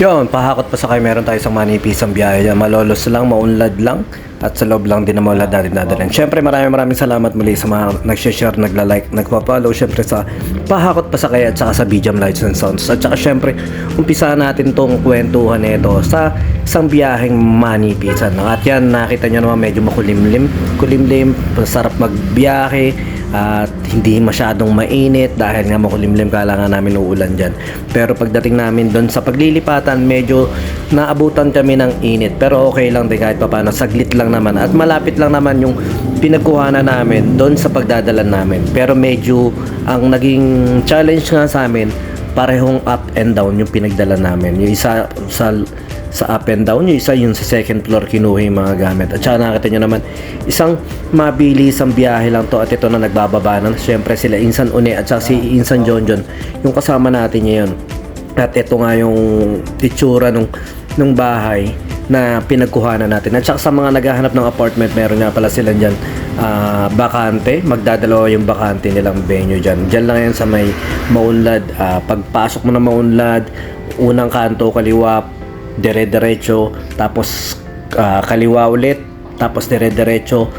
Yun, pahakot pa sa kayo, meron tayo isang manipis ang biyahe dyan. Malolos lang, maunlad lang, at sa loob lang din na maunlad natin dadalhin. Siyempre, maraming maraming salamat muli sa mga nag-share, nagla-like, nagpa-follow. Siyempre, sa pahakot pa sa kayo at saka sa BGM Lights and Sounds. At saka, siyempre, umpisa natin tong kwentuhan nito sa isang biyaheng manipisan. At yan, nakita nyo naman medyo makulimlim, kulimlim, masarap magbiyahe, at hindi masyadong mainit dahil nga makulimlim kailangan namin uulan dyan. Pero pagdating namin doon sa paglilipatan, medyo naabutan kami ng init. Pero okay lang din kahit papaano, saglit lang naman. At malapit lang naman yung pinagkuhanan namin doon sa pagdadalan namin. Pero medyo ang naging challenge nga sa amin, parehong up and down yung pinagdala namin. Yung isa sa sa up and down, yung isa yung sa second floor kinuha yung mga gamit. At saka nakita nyo naman, isang mabilis ang biyahe lang to at ito na nagbababa na. Siyempre sila Insan Une at saka si Insan Jonjon, yung kasama natin ngayon. At ito nga yung itsura nung, nung bahay na pinagkuhanan natin. At saka sa mga naghahanap ng apartment, meron nga pala sila dyan ah, bakante. Magdadalawa yung bakante nilang venue dyan. Dyan lang yan sa may Maunlad. Ah, pagpasok mo na Maunlad, unang kanto, kaliwa, dire-diretso, tapos ah, kaliwa ulit, tapos dire-diretso,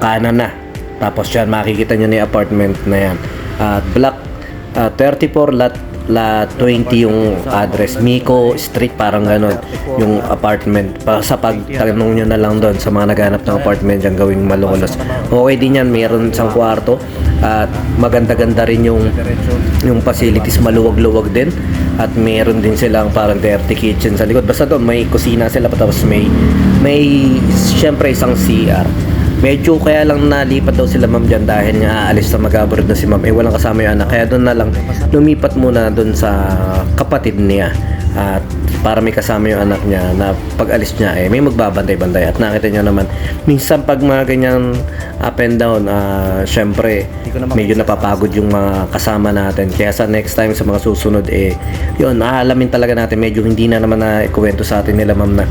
kanan na. Tapos yan, makikita nyo na yung apartment na yan. At block ah, 34 lot la 20 yung address Miko Street parang ganon yung apartment. Pa sa pagtanong nyo na lang doon sa mga naghanap ng apartment dyan gawing malulos. Okay din yan mayroon isang kwarto at maganda-ganda rin yung yung facilities maluwag-luwag din. At mayroon din silang parang dirty kitchen sa likod. Basta doon may kusina sila tapos may may syempre isang CR Medyo kaya lang nalipat daw sila ma'am dyan dahil nga aalis na mag-abroad na si ma'am. Eh walang kasama yung anak. Kaya doon na lang lumipat muna doon sa kapatid niya. At para may kasama yung anak niya na pag alis niya eh may magbabantay-bantay. At nakita niyo naman, minsan pag mga ganyan up and down, ah syempre medyo napapagod yung mga kasama natin. Kaya sa next time sa mga susunod eh, yun, aalamin talaga natin. Medyo hindi na naman na ikuwento sa atin nila ma'am na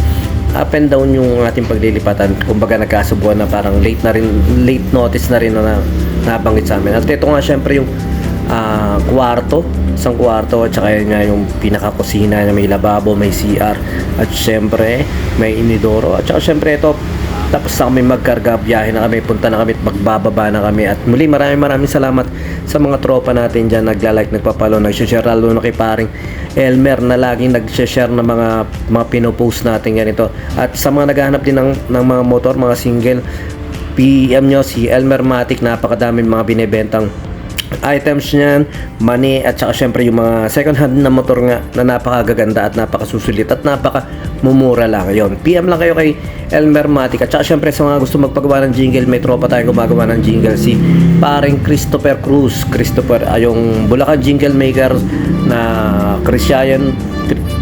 up and down yung ating paglilipatan. Kumbaga nagkasubuan na parang late na rin, late notice na rin na nabanggit sa amin. At ito nga syempre yung ah, kwarto, isang kwarto at saka yun nga yung pinakakusina na may lababo, may CR at syempre may inidoro at saka syempre ito tapos na kami magkarga, biyahe na kami, punta na kami at magbababa na kami. At muli maraming maraming salamat sa mga tropa natin dyan, nagla-like, nagpapalo, nag-share lalo na kay paring Elmer na laging nag-share ng mga mga pinopost natin ganito. At sa mga naghahanap din ng, ng mga motor, mga single, PM nyo si Elmer Matic, napakadaming mga binebentang items niyan, money at saka syempre yung mga second hand na motor nga na napakagaganda at napakasusulit at napaka mumura lang. Yon. PM lang kayo kay Elmer Matic at saka syempre sa mga gusto magpagawa ng jingle, may tropa tayong gumagawa ng jingle si paring Christopher Cruz. Christopher ay yung Bulacan jingle maker na Christian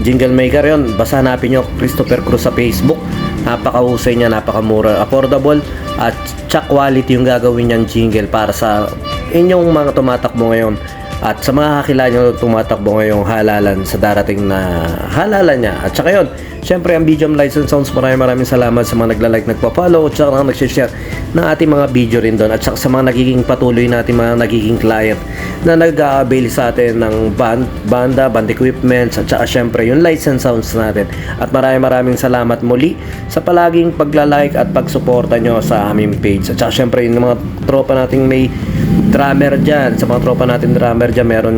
jingle maker yon. Basta hanapin nyo Christopher Cruz sa Facebook. Napakahusay niya, napakamura, affordable at tsak quality yung gagawin niyang jingle para sa inyong mga tumatakbo ngayon at sa mga kakilala nyo tumatakbo ngayong halalan sa darating na halalan niya. At saka yun, syempre ang BGM License Sounds, maraming maraming salamat sa mga nagla-like, nagpa-follow, at saka mga nag-share ng ating mga video rin doon. At saka sa mga nagiging patuloy natin mga nagiging client na nag-avail sa atin ng band, banda, band equipments, at saka syempre yung and sounds natin. At maraming maraming salamat muli sa palaging pagla-like at pagsuporta nyo sa aming page. At saka syempre yung mga tropa nating may drummer dyan, sa mga tropa natin drummer dyan, meron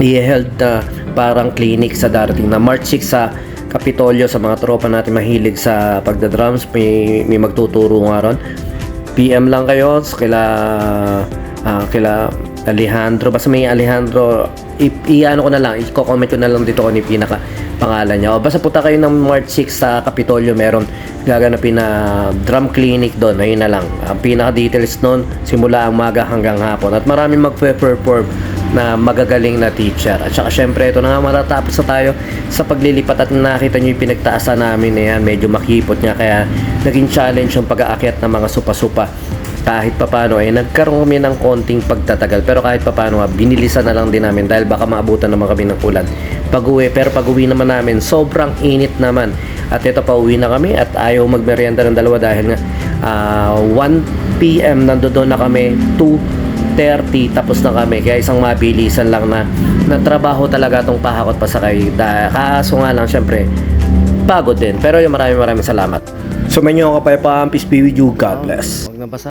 i-held na parang clinic sa darating na March 6 sa Kapitolyo sa mga tropa natin mahilig sa pagda-drums, may, may magtuturo nga ron. PM lang kayo kila ah, kila Alejandro. Basta may Alejandro i-ano ko na lang i-comment ko na lang dito kung ano yung pinaka pangalan niya. O basta punta kayo ng March 6 sa Kapitolyo meron gaganapin na drum clinic doon. Ayun na lang. Ang pinaka details noon simula ang maga hanggang hapon. At maraming magpe-perform na magagaling na teacher. At saka syempre ito na nga matatapos na tayo sa paglilipat at nakita nyo yung pinagtaasan namin na yan. Medyo makipot nga kaya naging challenge yung pag-aakyat ng mga supa-supa. Kahit papano ay nagkaroon kami ng konting pagtatagal pero kahit papano nga binilisan na lang din namin dahil baka maabutan naman kami ng ulan pag uwi pero pag uwi naman namin sobrang init naman at ito pa uwi na kami at ayaw magmerienda ng dalawa dahil nga ah, 1 p.m. nandoon na kami 2 5.30 tapos na kami. Kaya isang mabilisan lang na, na trabaho talaga itong pahakot pasakay. Da, kaso nga lang, syempre, pagod din. Pero yung maraming maraming salamat. Sumenyo ka pa pa, peace be with you, God bless. Nabasa.